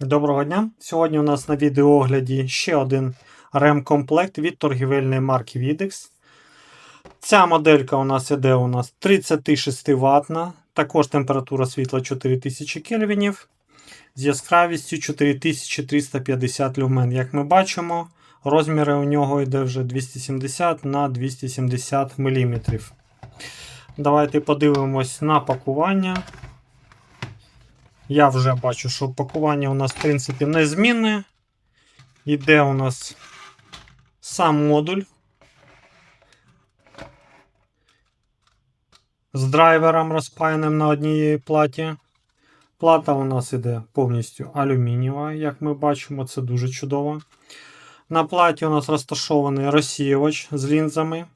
Доброго дня! Сьогодні у нас на відеоогляді ще один ремкомплект від торгівельної марки Videx. Ця моделька у нас іде у нас 36 ватна, також температура світла 4000 кельвінів з яскравістю 4350 люмен. Як ми бачимо, розміри у нього йде вже 270 на 270 мм. Давайте подивимось на пакування. Я вже бачу, що пакування у нас, в принципі, незмінне. Іде у нас сам модуль з драйвером розпаяним на одній платі. Плата у нас іде повністю алюмінієва, як ми бачимо, це дуже чудово. На платі у нас розташований розсіювач з лінзами,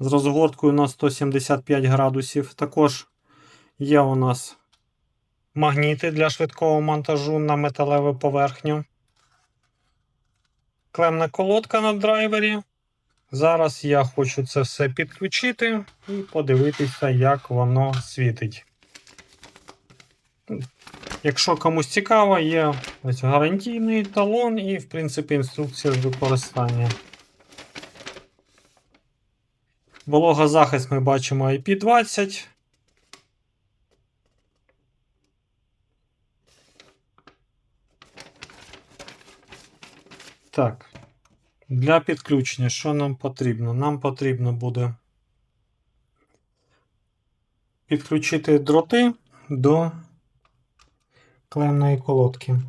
з розгорткою на 175 градусів. Також є у нас магніти для швидкого монтажу на металеву поверхню. Клемна колодка на драйвері. Зараз я хочу це все підключити і подивитися, як воно світить. Якщо комусь цікаво, є ось гарантійний талон і, в принципі, інструкція з використання. Вологозахист ми бачимо IP20. Так. Для підключення, що нам потрібно? Нам потрібно буде підключити дроти до клемної колодки.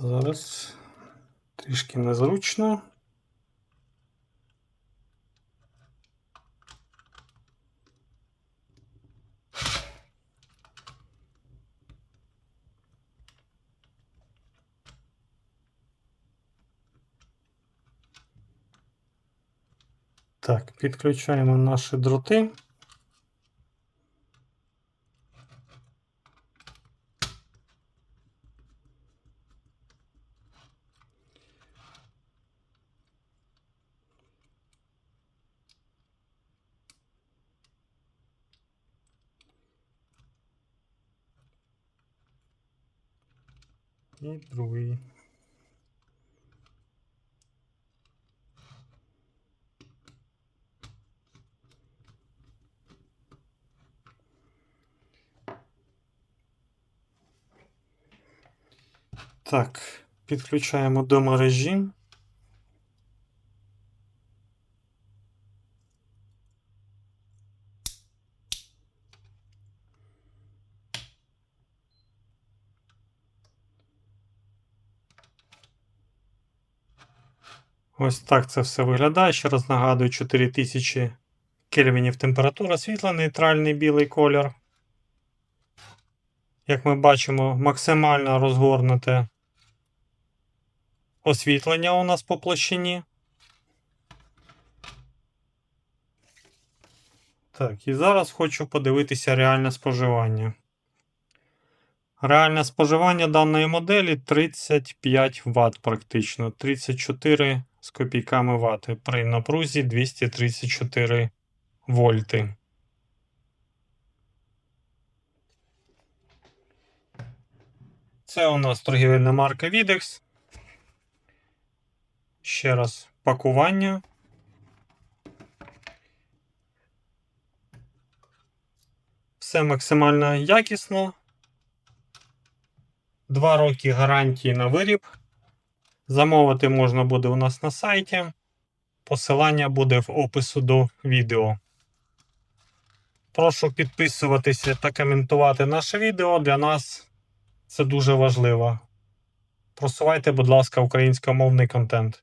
Зараз трішки незручно. Так, підключаємо наші дроти. І другий. Так, підключаємо до мережі. Ось так це все виглядає. Ще раз нагадую, 4000 кельвінів температура світла, нейтральний білий колір. Як ми бачимо, максимально розгорнуте освітлення у нас по площині. Так, і зараз хочу подивитися реальне споживання. Реальне споживання даної моделі 35 Вт практично, 34 з копійками вати при напрузі 234 вольти. Це у нас торгівельна марка Videx. Ще раз пакування. Все максимально якісно. Два роки гарантії на виріб. Замовити можна буде у нас на сайті. Посилання буде в опису до відео. Прошу підписуватися та коментувати наше відео. Для нас це дуже важливо. Просувайте, будь ласка, українськомовний контент.